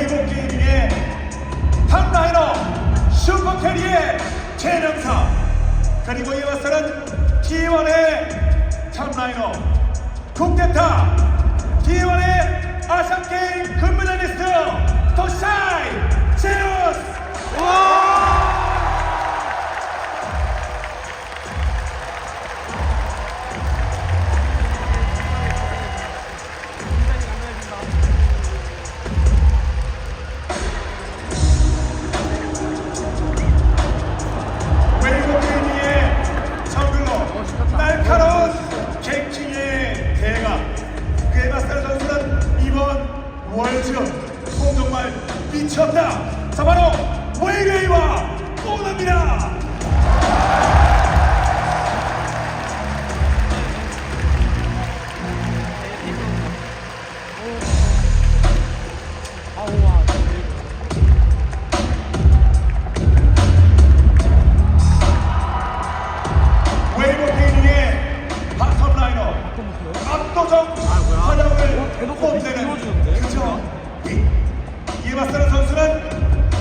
웨이브 게이밍의 탑라이너 슈퍼캐리의 최명사 그리고 이에 맞서는 T1의 탑라이너 국대타 T1의 아시안게임 금메달리스트 미쳤다. 자 바로 웨이웨이와 오너입니다 선수는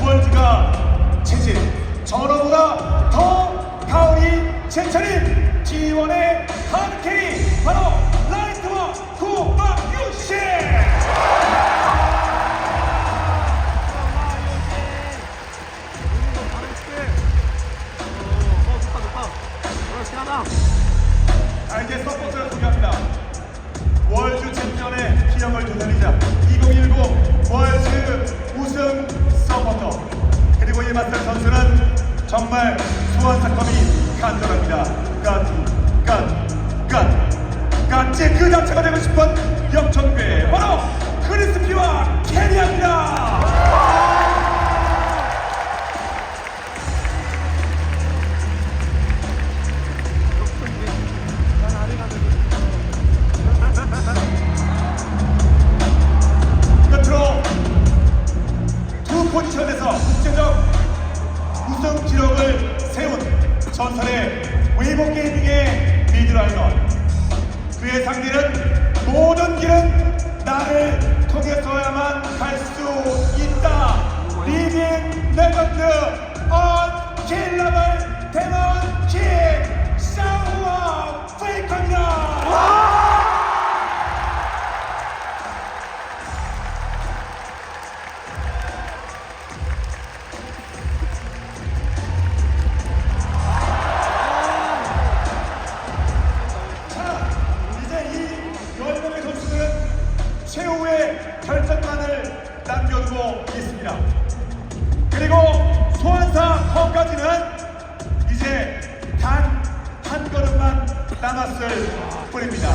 월드가 체질 전어보다 더 가오리 제철인 T1의 그리고 이에 맞설 선수는 정말 수원 사건이 간절합니다. 간, 간, 간, 간지 그 자체가 되고 싶은 영천배 바 두 포지션에서 국제적 우승 기록을 세운 전설의 웨이버 게이밍의 미드라이너. 그의 상대는 모든 길은 나를 통해서야만 갈 수 있다. 리빙 레전드 언킬러블 데몬 킹 샤우와 페이커입니다 남겨두고 있습니다. 그리고 소환사 컵까지는 이제 단 한 걸음만 남았을 뿐입니다.